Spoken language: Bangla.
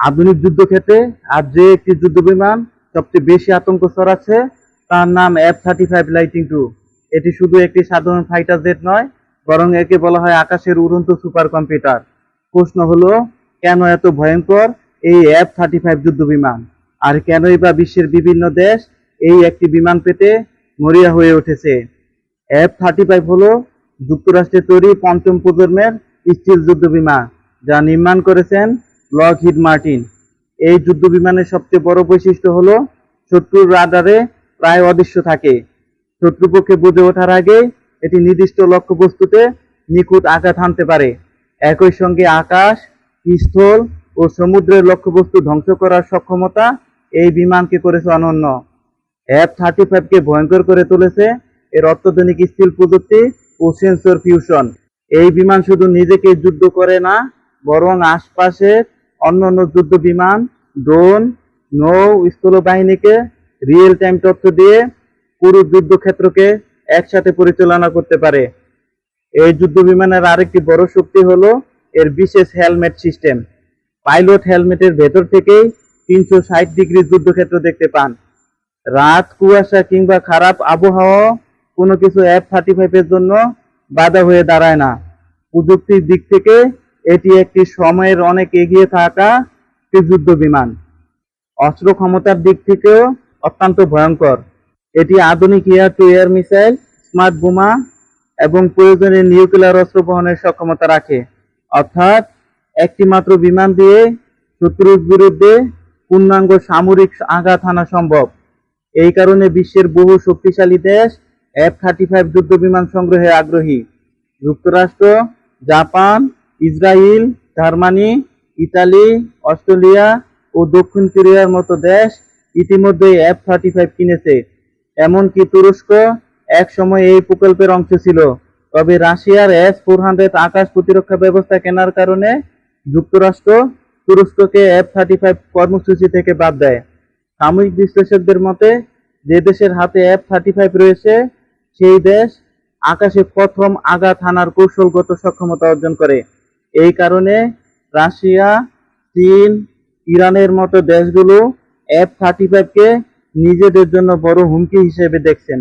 আধুনিক যুদ্ধক্ষেত্রে আর যে একটি যুদ্ধ বিমান সবচেয়ে বেশি আতঙ্ক ছড়াচ্ছে, তার নাম F thirty five lightning two এটি শুধু একটি সাধারণ ফাইটার জেট নয়, বরং একে বলা হয় আকাশের উড়ন্ত সুপার কম্পিউটার প্রশ্ন হলো, কেন এত ভয়ঙ্কর এই এফ থার্টি ফাইভ যুদ্ধ বিমান? আর কেনই বা বিশ্বের বিভিন্ন দেশ এই একটি বিমান পেতে মরিয়া হয়ে উঠেছে? এফ থার্টি ফাইভ হলো যুক্তরাষ্ট্রের তৈরি পঞ্চম প্রজন্মের স্টিল যুদ্ধ বিমান, যা নির্মাণ করেছেন লকহিড মার্টিন এই যুদ্ধ বিমানের সবচেয়ে বড় বৈশিষ্ট্য হলো, শত্রুর রাডারে প্রায় অদৃশ্য থাকে। শত্রুপক্ষে বুঝে ওঠার আগে এটি নির্দিষ্ট লক্ষ্যবস্তুতে নিখুঁত আঘাত হানতে পারে। একই সঙ্গে আকাশ, স্থল ও সমুদ্রের লক্ষ্যবস্তু ধ্বংস করার সক্ষমতা এই বিমানকে করেছে অনন্য। এফ থার্টি ফাইভকে ভয়ঙ্কর করে তুলেছে এর অত্যাধুনিক স্টিল প্রযুক্তি ও সেন্সর ফিউশন এই বিমান শুধু নিজেকে যুদ্ধ করে না, বরং আশপাশের অন্যান্য যুদ্ধ বিমান, ড্রোন, নৌ, স্থল বাহিনীকে রিয়েল টাইম তথ্য দিয়ে পুরো যুদ্ধক্ষেত্রকে একসাথে পরিচালনা করতে পারে। এই যুদ্ধ বিমানের আরেকটি বড় শক্তি হলো এর বিশেষ হেলমেট সিস্টেম। পাইলট হেলমেটের ভেতর থেকেই তিনশো ষাট ডিগ্রি যুদ্ধক্ষেত্র দেখতে পান। রাত, কুয়াশা কিংবা খারাপ আবহাওয়া কোনো কিছু এফ থার্টি ফাইভের জন্য বাধা হয়ে দাঁড়ায় না। প্রযুক্তির দিক থেকে এটি একটি সময়ের অনেক এগিয়ে থাকা একটি যুদ্ধ বিমান। অস্ত্র ক্ষমতার দিক থেকেও অত্যন্ত ভয়ঙ্কর। এটি আধুনিক air to air missile, smart বোমা এবং প্রয়োজনে নিউক্লিয়ার অস্ত্র বহনের সক্ষমতা রাখে। অর্থাৎ একটি মাত্র বিমান দিয়ে শত্রুর বিরুদ্ধে পূর্ণাঙ্গ সামরিক আঘাত হানা সম্ভব। এই কারণে বিশ্বের বহু শক্তিশালী দেশ এফ থার্টি ফাইভ যুদ্ধ বিমান সংগ্রহে আগ্রহী। যুক্তরাষ্ট্র, Japan Israel Germany, Italy, Australia ও দক্ষিণ কোরিয়ার মতো দেশ ইতিমধ্যেই এফ থার্টি ফাইভ কিনেছে। এমনকি তুরস্ক এক সময় এই প্রকল্পের অংশ ছিল। তবে রাশিয়ার এস ফোর হান্ড্রেড আকাশ প্রতিরক্ষা ব্যবস্থা কেনার কারণে যুক্তরাষ্ট্র তুরস্ককে এফ থার্টি ফাইভ কর্মসূচি থেকে বাদ দেয়। সাময়িক বিশ্লেষকদের মতে, যে দেশের হাতে এফ থার্টি ফাইভ রয়েছে, সেই দেশ আকাশে প্রথম আঘাত হানার কৌশলগত সক্ষমতা অর্জন করে। এই কারণে রাশিয়া, চীন, ইরানের মতো দেশগুলো এফ থার্টি ফাইভকে নিজেদের জন্য বড় হুমকি হিসেবে দেখছেন।